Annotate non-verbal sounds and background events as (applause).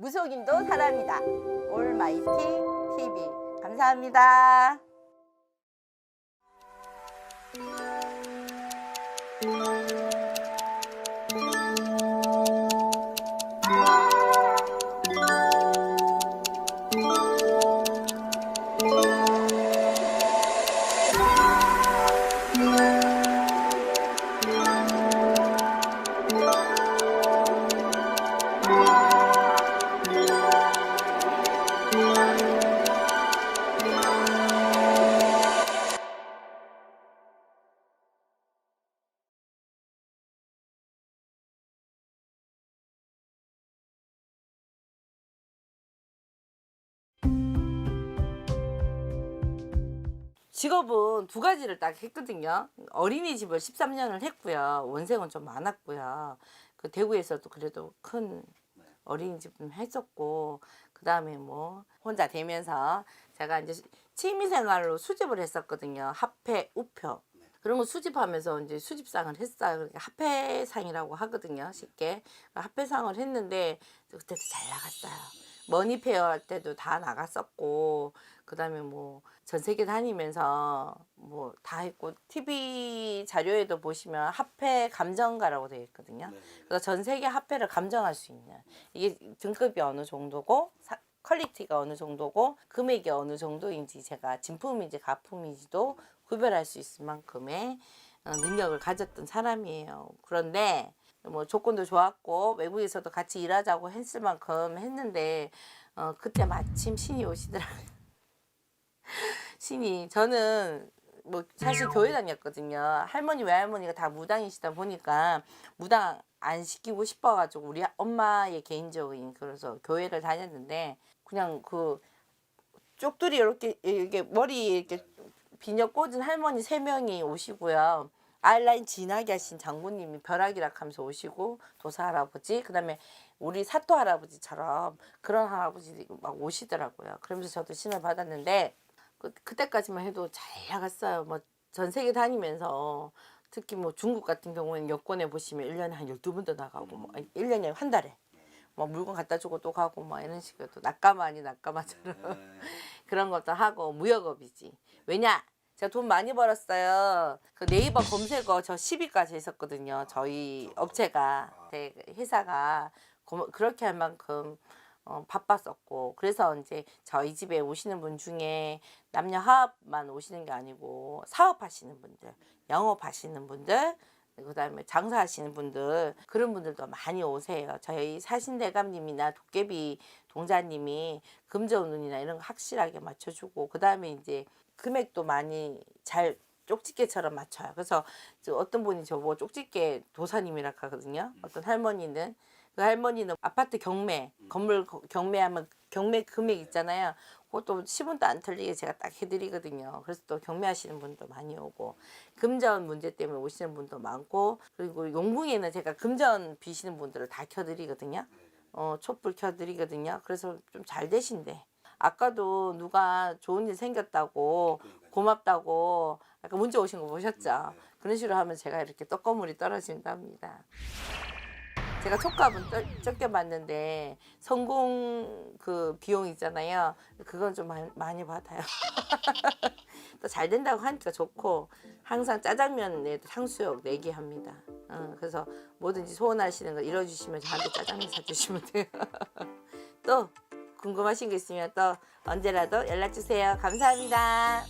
무속인도 사람이다. 올마이티 TV. 감사합니다. 직업은 두 가지를 딱 했거든요. 어린이집을 13년을 했고요. 원생은 좀 많았고요. 그 대구에서도 그래도 큰 어린이집은 했었고 그 다음에 뭐 혼자 되면서 제가 이제 취미생활로 수집을 했었거든요. 합회, 우표 그런 거 수집하면서 이제 수집상을 했어요. 그러니까 합회상이라고 하거든요. 쉽게 합회상을 했는데 그때도 잘 나갔어요. 머니페어 할 때도 다 나갔었고 그다음에 뭐 전 세계 다니면서 뭐 다 했고 TV 자료에도 보시면 합회 감정가라고 되어 있거든요. 그래서 전 세계 합회를 감정할 수 있는 이게 등급이 어느 정도고 사- 퀄리티가 어느 정도고 금액이 어느 정도인지 제가 진품인지 가품인지도 구별할 수 있을 만큼의 어, 능력을 가졌던 사람이에요. 그런데 뭐 조건도 좋았고 외국에서도 같이 일하자고 했을 만큼 했는데 어, 그때 마침 신이 오시더라고요. (laughs) 신이 저는 뭐 사실 교회 다녔거든요. 할머니 외할머니가 다 무당이시다 보니까 무당 안 시키고 싶어가지고 우리 엄마의 개인적인 그래서 교회를 다녔는데 그냥 그 쪽들이 이렇게 이렇게 머리 이렇게 비녀 꽂은 할머니 세 명이 오시고요. 아이라인 진하게 하신 장모님이 벼락이라 하면서 오시고 도사 할아버지 그다음에 우리 사토 할아버지처럼 그런 할아버지들이 막 오시더라고요. 그러면서 저도 신을 받았는데 그, 그때까지만 해도 잘 나갔어요. 뭐 전 세계 다니면서 특히 뭐 중국 같은 경우에는 여권에 보시면 1년에 한 12번도 나가고 뭐 아니, 1년에 한 달에 뭐 물건 갖다 주고 또 가고 뭐 이런 식으로 또 낙가마 아니 낙가마처럼 (laughs) 그런 것도 하고 무역업이지. 왜냐? 제가 돈 많이 벌었어요. 그 네이버 검색어 저 10위까지 했었거든요. 저희 업체가 네, 회사가 고- 그렇게 할 만큼 어, 바빴었고 그래서 이제 저희 집에 오시는 분 중에 남녀 화합만 오시는 게 아니고 사업하시는 분들, 영업하시는 분들, 그다음에 장사하시는 분들 그런 분들도 많이 오세요. 저희 사신대감님이나 도깨비 동자님이 금전운이나 이런 거 확실하게 맞춰주고 그다음에 이제 금액도 많이 잘 쪽집게처럼 맞춰요. 그래서 저 어떤 분이 저보고 쪽집게 도사님이라 하거든요. 어떤 할머니는 그 할머니는 아파트 경매 건물 거- 경매하면 경매 금액 있잖아요. 그것도 10원도 안 틀리게 제가 딱 해드리거든요. 그래서 또 경매하시는 분도 많이 오고 금전 문제 때문에 오시는 분도 많고 그리고 용궁에는 제가 금전 비시는 분들을 다 켜드리거든요. 어, 촛불 켜드리거든요. 그래서 좀 잘 되신대. 아까도 누가 좋은 일 생겼다고 고맙다고 아까 문자 오신 거 보셨죠? 그런 식으로 하면 제가 이렇게 떡거물이 떨어진답니다. 제가 촉값은 적- 적게 받는데 성공 그 비용 있잖아요. 그건 좀 많이, 많이 받아요. (laughs) 또 잘 된다고 하니까 좋고 항상 짜장면에 탕수육 내기 합니다. 어, 그래서 뭐든지 소원하시는 거 이뤄주시면 저한테 짜장면 사주시면 돼요. (laughs) 또 궁금하신 게 있으면 또 언제라도 연락 주세요. 감사합니다.